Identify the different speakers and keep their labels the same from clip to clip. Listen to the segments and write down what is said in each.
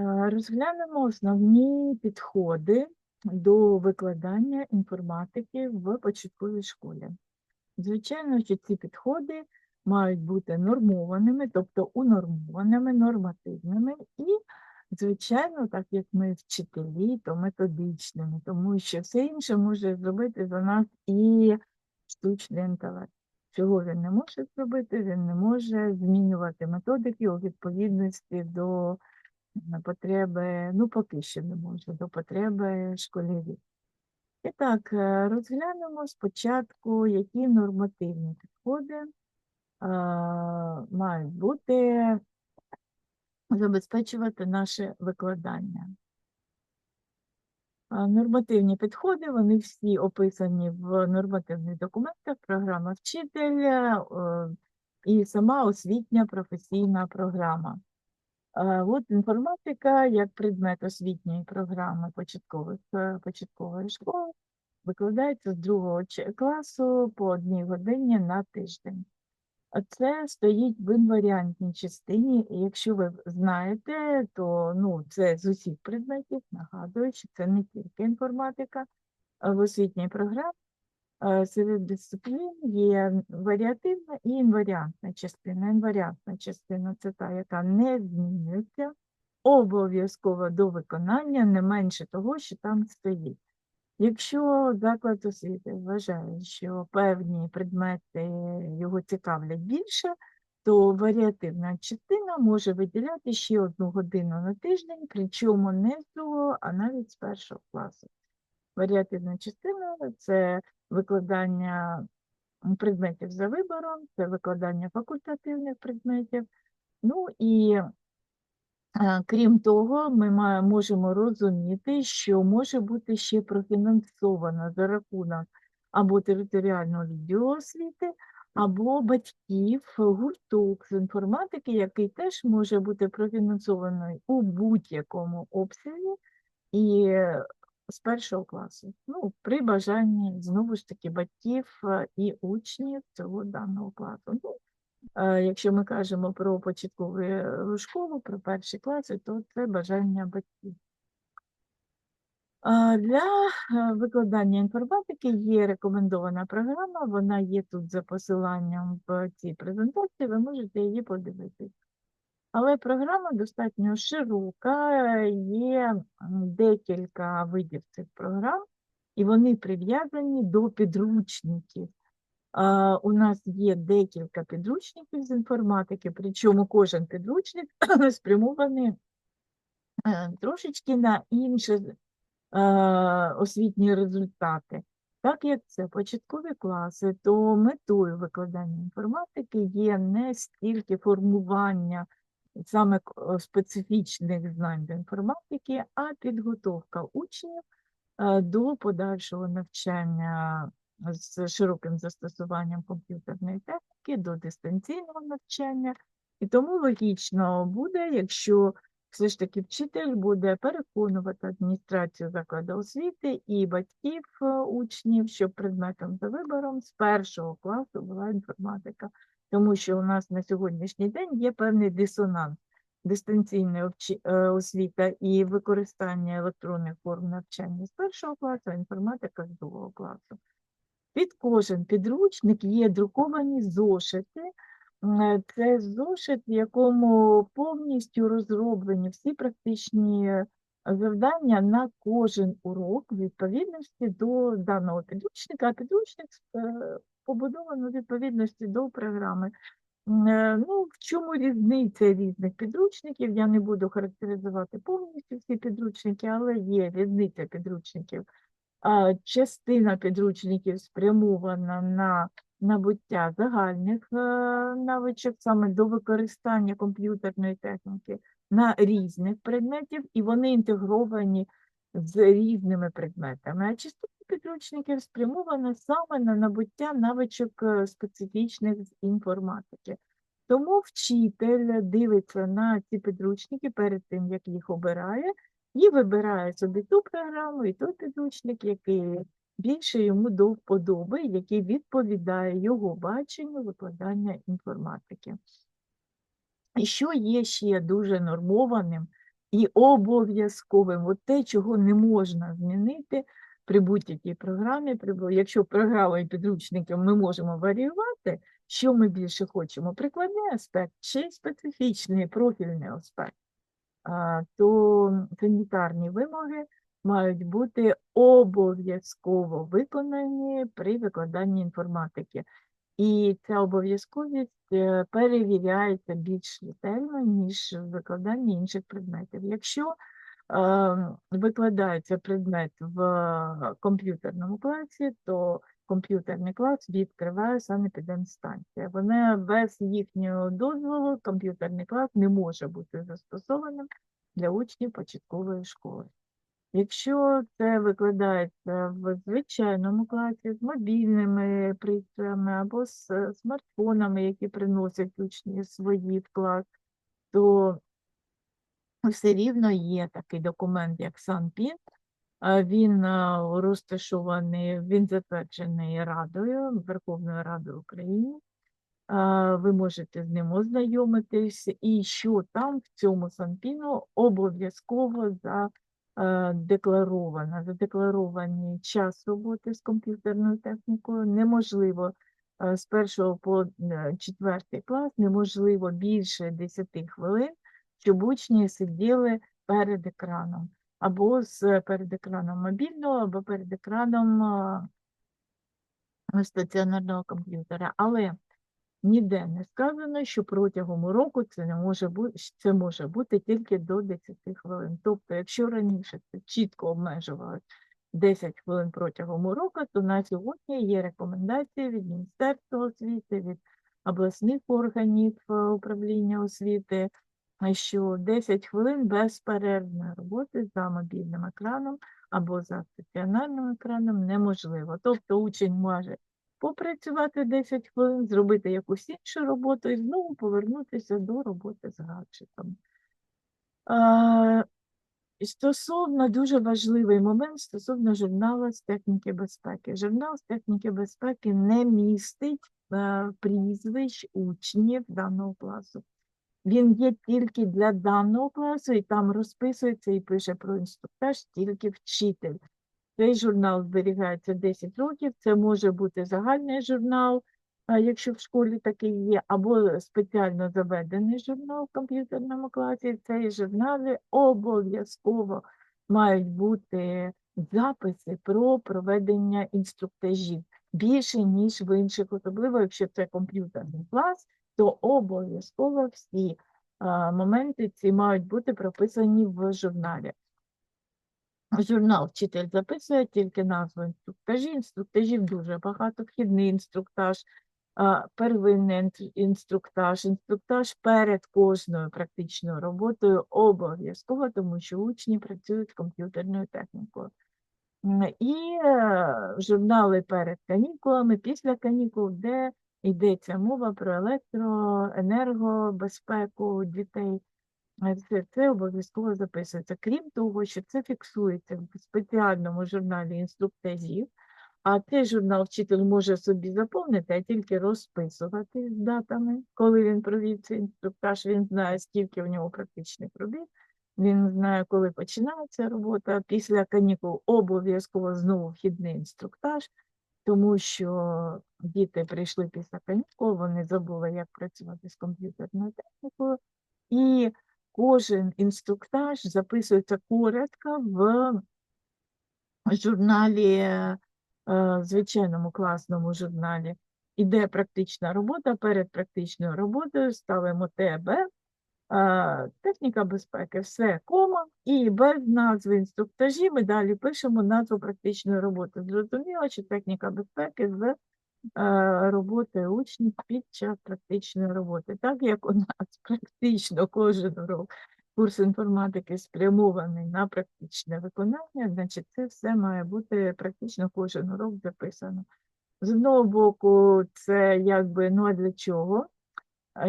Speaker 1: Е, Розглянемо основні підходи до викладання інформатики в початковій школі. Звичайно, що ці підходи мають бути нормованими, тобто унормованими, нормативними і, звичайно, так як ми вчителі, то методичними, тому що все інше може зробити за нас і штучний інтелект. Чого він не може зробити? Він не може змінювати методики у відповідності до потреби, ну поки що не можу, до потреби школярів. І так, е, розглянемо спочатку, які нормативні підходи е, мають бути забезпечувати наше викладання. Е, Нормативні підходи, вони всі описані в нормативних документах, програма вчителя і сама освітня професійна програма. Е, От інформатика як предмет освітньої програми початкових, е, початкової школи викладається з другого класу по одній годині на тиждень. Це стоїть в інваріантній частині. Якщо ви знаєте, то ну, це з усіх предметів, нагадую, що це не тільки інформатика. В освітній програмі е, серед дисциплін є варіативна і інваріантна частина. Інваріантна частина це та, яка не змінюється, обов'язково до виконання, не менше того, що там стоїть. Якщо заклад освіти вважає, що певні предмети його цікавлять більше, то варіативна частина може виділяти ще одну годину на тиждень, причому не з другого, а навіть з першого класу. Варіативна частина це викладання предметів за вибором, це викладання факультативних предметів. Ну і Е, Крім того, ми можемо розуміти, що може бути ще профінансовано за рахунок або територіального відділу освіти, або батьків гурток з інформатики, який теж може бути профінансований у будь-якому обсязі і з першого класу. Ну, при бажанні знову ж таки батьків е, і учнів цього даного класу. Ну, Е, Якщо ми кажемо про початкову е, школу, про перші класи, то це бажання батьків. Для викладання інформатики є рекомендована програма, вона є тут за посиланням в цій презентації, ви можете її подивитись. Але програма достатньо широка, є декілька видів цих програм, і вони прив'язані до підручників. У нас є декілька підручників з інформатики, причому кожен підручник спрямований е, трошечки на інші е, освітні результати. Так як це початкові класи, то метою викладання інформатики є не стільки формування саме специфічних знань до інформатики, а підготовка учнів е, до подальшого навчання з широким застосуванням комп'ютерної техніки до дистанційного навчання. І тому логічно буде, якщо все ж таки вчитель буде переконувати адміністрацію закладу освіти і батьків е, учнів, щоб предметом за вибором з першого класу була інформатика. Тому що у нас на сьогоднішній день є певний дисонанс дистанційна е, освіта і використання електронних форм навчання з першого класу, а інформатика з другого класу. Під кожен підручник є друковані зошити. М, Це зошит, в якому повністю розроблені всі практичні е, завдання на кожен урок в відповідності до даного підручника, а підручник е, побудовано в відповідності до програми. Е, Ну, в чому різниця різних підручників? Я не буду характеризувати повністю всі підручники, але є різниця підручників. Частина підручників спрямована на набуття загальних е, навичок саме до використання комп'ютерної техніки на різних предметів, і вони інтегровані з різними предметами. А частина підручників спрямована саме на набуття навичок е, специфічних з інформатики. Тому вчитель дивиться на ці підручники перед тим, як їх обирає, і вибирає собі ту програму і той підручник, який більше йому до вподоби, який відповідає його баченню викладання інформатики. І що є ще дуже нормованим І обов'язковим, от те, чого не можна змінити при будь-якій програмі, якщо програмою підручників ми можемо варіювати, що ми більше хочемо, прикладний аспект чи специфічний профільний аспект, то санітарні вимоги мають бути обов'язково виконані при викладанні інформатики. І ця обов'язковість е, перевіряється більш ретельно, ніж в викладанні інших предметів. Якщо е, викладається предмет в комп'ютерному класі, то комп'ютерний клас відкриває санепідемстанція. Вона без їхнього дозволу комп'ютерний клас не може бути застосованим для учнів початкової школи. Якщо це викладається в звичайному класі з мобільними пристроями або з смартфонами, які приносять учні свої в клас, то все рівно є такий документ, як СанПін. Він розташований, він затверджений Радою, Верховною Радою України. Ви можете з ним ознайомитись, і що там в цьому санпіну обов'язково за е, декларовано, задекларований час роботи з комп'ютерною технікою. Неможливо е, з першого по е, четвертий клас, неможливо більше 10 хвилин, щоб учні сиділи перед екраном, або з перед екраном мобільного, або перед екраном стаціонарного комп'ютера. Але Ніде не сказано, що протягом року це не може бути, це може бути тільки до 10 хвилин. Тобто, якщо раніше це чітко обмежувалось 10 хвилин протягом року, то на сьогодні є рекомендації від Міністерства освіти, від обласних органів е, управління освіти, що 10 хвилин безперервної роботи за мобільним екраном або за стаціонарним екраном неможливо. Тобто учень може попрацювати 10 хвилин, зробити якусь іншу роботу і знову повернутися до роботи з гаджетом. Стосовно дуже важливий момент стосовно журналу з техніки безпеки. Журнал з техніки безпеки не містить е, прізвищ учнів даного класу. Він є тільки для даного класу, і там розписується і пише про інструктаж тільки вчитель. Цей журнал зберігається 10 років. Це може бути загальний журнал, якщо в школі такий є, або спеціально заведений журнал в комп'ютерному класі. В цій журналі обов'язково мають бути записи про проведення інструктажів більше, ніж в інших, особливо якщо це комп'ютерний клас, то обов'язково всі моменти ці мають бути прописані в журналі. Журнал вчитель записує тільки назву інструктажі. Інструктажів дуже багато. Вхідний інструктаж, первинний інструктаж, інструктаж перед кожною практичною роботою обов'язково, тому що учні працюють з комп'ютерною технікою. І е, журнали перед канікулами, після канікул, де йдеться мова про електро, енергобезпеку дітей. Е, Це, це обов'язково записується. Крім того, що це фіксується в спеціальному журналі інструктажів, а цей журнал вчитель може собі заповнити, а тільки розписувати з датами, коли він провів цей інструктаж, він знає, скільки в нього практичних робіт, він знає, коли починається робота. Після канікул обов'язково знову вхідний інструктаж, тому що діти прийшли після канікул, вони забули, як працювати з комп'ютерною технікою. І кожен інструктаж записується коротко в журналі, е, звичайному класному журналі. Іде практична робота, перед практичною роботою ставимо ТБ, е, техніка безпеки, все, кома, і без назви інструктажі ми далі пишемо назву практичної роботи. Зрозуміло, що техніка безпеки з роботи учнів під час практичної роботи. Так як у нас практично кожен урок курс інформатики спрямований на практичне виконання, значить це все має бути практично кожен урок записано. З одного боку, це якби ну а для чого?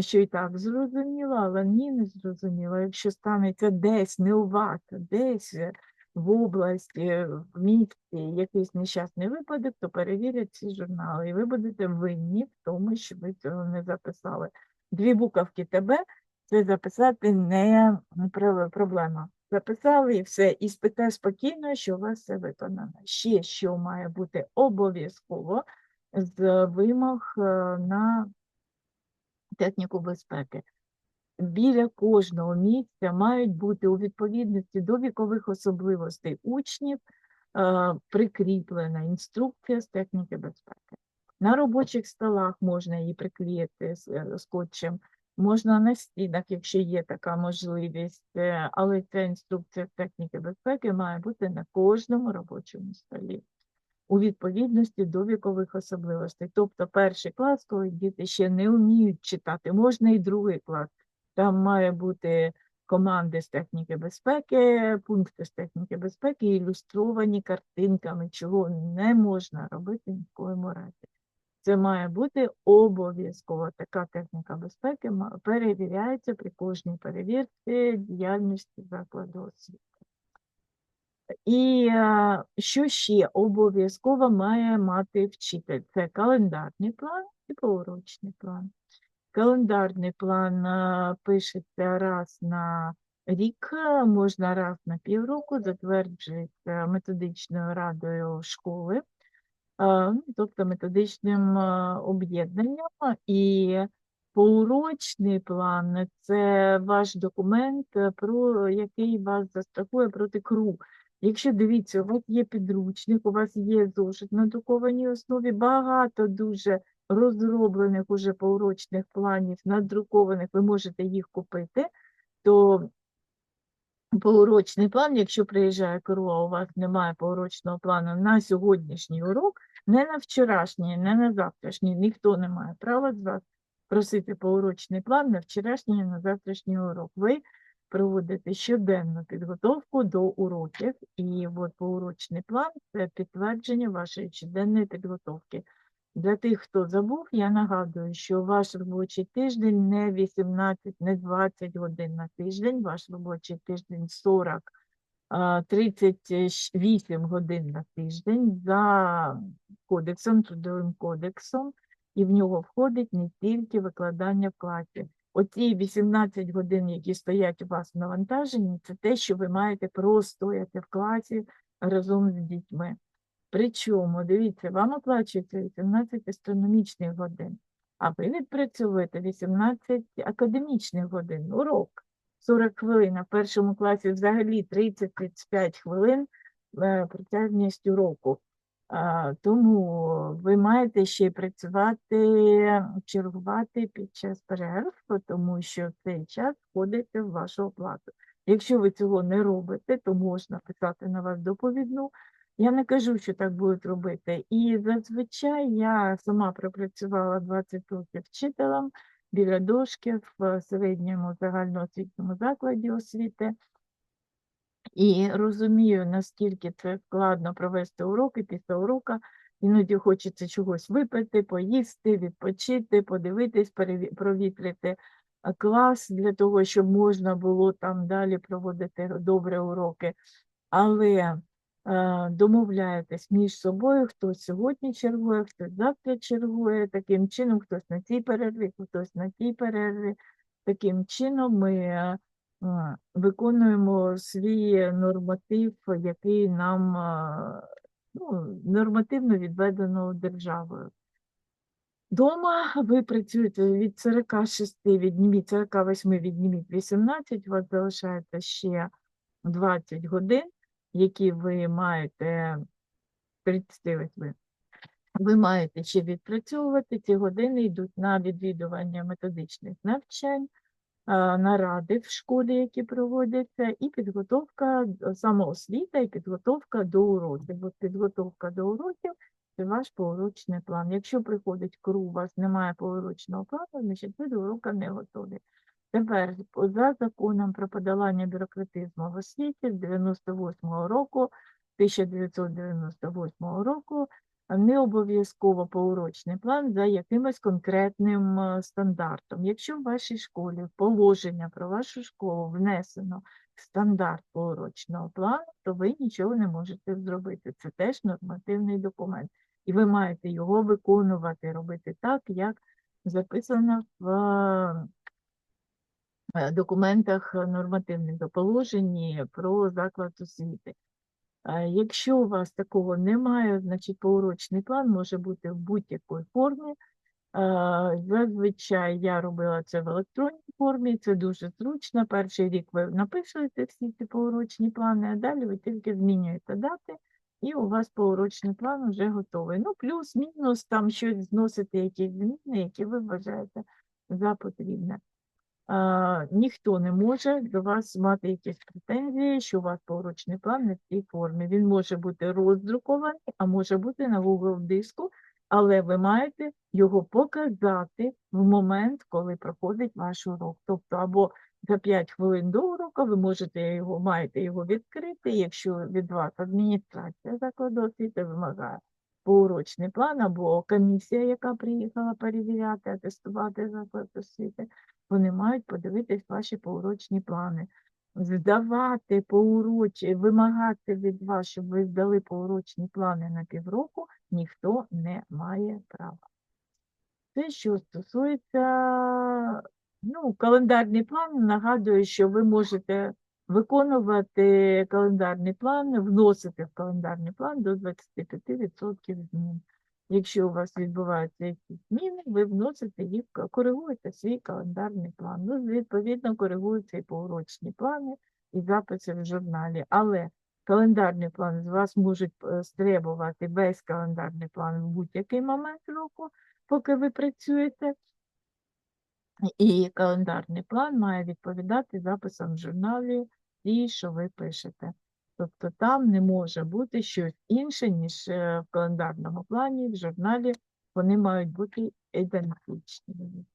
Speaker 1: Що і так зрозуміло, але ні, не зрозуміло. Якщо станеться десь не у вас, десь е, в області, в місті якийсь нещасний випадок, то перевірять ці журнали, і ви будете винні в тому, що ви цього не записали. Дві буковки ТБ Це записати не проблема. Записали і все, і спите спокійно, що у вас все виконано. Ще що має бути обов'язково з вимог е, на техніку безпеки. Біля кожного місця мають бути у відповідності до вікових особливостей учнів е, прикріплена інструкція з техніки безпеки. На робочих столах можна її приклеїти е, скотчем, можна на стінах, якщо є така можливість, е, але ця інструкція з техніки безпеки має бути на кожному робочому столі у відповідності до вікових особливостей. Тобто перший клас, коли діти ще не вміють читати, можна і другий клас. Там має бути команди з техніки безпеки, пункти з техніки безпеки, ілюстровані картинками, чого не можна робити ні в коєму разі. Це має бути обов'язково. Така техніка безпеки перевіряється при кожній перевірці діяльності закладу освіти. І е, що ще обов'язково має мати вчитель? Це календарний план і поурочний план. Календарний план пишеться раз на рік, можна раз на півроку, затверджується методичною радою школи, е, ну, тобто методичним об'єднанням. І поурочний план це ваш документ, е, про який вас застрахує проти КРУ. Якщо дивіться, у вас є підручник, у вас є зошит на друкованій основі, багато дуже розроблених уже поурочних планів, надрукованих, ви можете їх купити, то поурочний план, якщо приїжджає КРУ, у вас немає поурочного плану на сьогоднішній урок, не на вчорашній, не на завтрашній, ніхто не має права з вас просити поурочний план на вчорашній на завтрашній урок. Ви проводите щоденну підготовку до уроків, і от поурочний план це підтвердження вашої щоденної підготовки. Для тих, хто забув, я нагадую, що ваш робочий тиждень не 18, не 20 годин на тиждень, ваш робочий тиждень 40, 38 годин на тиждень за кодексом, трудовим кодексом, і в нього входить не тільки викладання в класі. Оці 18 годин, які стоять у вас в навантаженні, це те, що ви маєте простояти в класі разом з дітьми. Причому, дивіться, вам оплачується 18 астрономічних годин, а ви відпрацьовуєте 18 академічних годин, урок. 40 хвилин, а в першому класі взагалі 30-35 хвилин е, протяжність уроку. Тому ви маєте ще працювати, чергувати під час перерв, тому що цей час входите в вашу оплату. Якщо ви цього не робите, то можна писати на вас доповідну. Я не кажу, що так будуть робити. І зазвичай я сама пропрацювала 20 років вчителем біля дошки в середньому загальноосвітньому закладі освіти. І розумію, наскільки це складно провести уроки після урока. Іноді хочеться чогось випити, поїсти, відпочити, подивитись, провітрити клас для того, щоб можна було там далі проводити добре уроки. Але домовляєтесь між собою, хто сьогодні чергує, хтось завтра чергує, таким чином, хтось на цій перерві, хтось на тій перерві. Таким чином ми виконуємо свій норматив, який нам ну, нормативно відведено державою. Дома ви працюєте від 46, відніміть 48, відніміть 18, у вас залишається ще 20 годин, які ви маєте 38. Ви маєте ще відпрацьовувати. Ці години йдуть на відвідування методичних навчань, наради в школі, які проводяться, і підготовка, самоосвіта і підготовка до уроків. От підготовка до уроків це ваш поурочний план. Якщо приходить КРУ, у вас немає поурочного плану, значить ви до урока не готові. Тепер за законом про подолання бюрократизму в освіті з 98-го року, 1998 року, не обов'язково поурочний план за якимось конкретним е, стандартом. Якщо в вашій школі положення про вашу школу внесено в стандарт поурочного плану, то ви нічого не можете зробити. Це теж нормативний документ. І ви маєте його виконувати, робити так, як записано в е, документах е, нормативних до положень про заклад освіти. Якщо у вас такого немає, значить поурочний план може бути в будь-якій формі. Зазвичай я робила це в електронній формі, це дуже зручно. Перший рік ви напишете всі ці поурочні плани, а далі ви тільки змінюєте дати, і у вас поурочний план вже готовий. Ну, плюс-мінус, там щось зносите, якісь зміни, які ви вважаєте за потрібне. А, ніхто не може до вас мати якісь претензії, що у вас поурочний план не в цій формі. Він може бути роздрукований, а може бути на Google диску, але ви маєте його показати в момент, коли проходить ваш урок. Тобто, або за 5 хвилин до уроку ви можете його, маєте його відкрити, якщо від вас адміністрація закладу освіти вимагає поурочний план, або комісія, яка приїхала перевіряти, атестувати заклад освіти вони мають подивитись ваші поурочні плани, здавати поурочі, вимагати від вас, щоб ви здали поурочні плани на півроку, ніхто не має права. Це що стосується, ну, календарний план, нагадую, що ви можете виконувати календарний план, вносити в календарний план до 25% змін. Якщо у вас відбуваються якісь зміни, ви вносите їх, коригуєте свій календарний план. Ну, відповідно, коригуються і поурочні плани, і записи в журналі. Але календарний план з вас можуть е, стребувати весь календарний план в будь-який момент року, поки ви працюєте. І календарний план має відповідати записам в журналі ті, що ви пишете. Тобто там не може бути щось інше, ніж е, в календарному плані, в журналі. Вони мають бути ідентичні.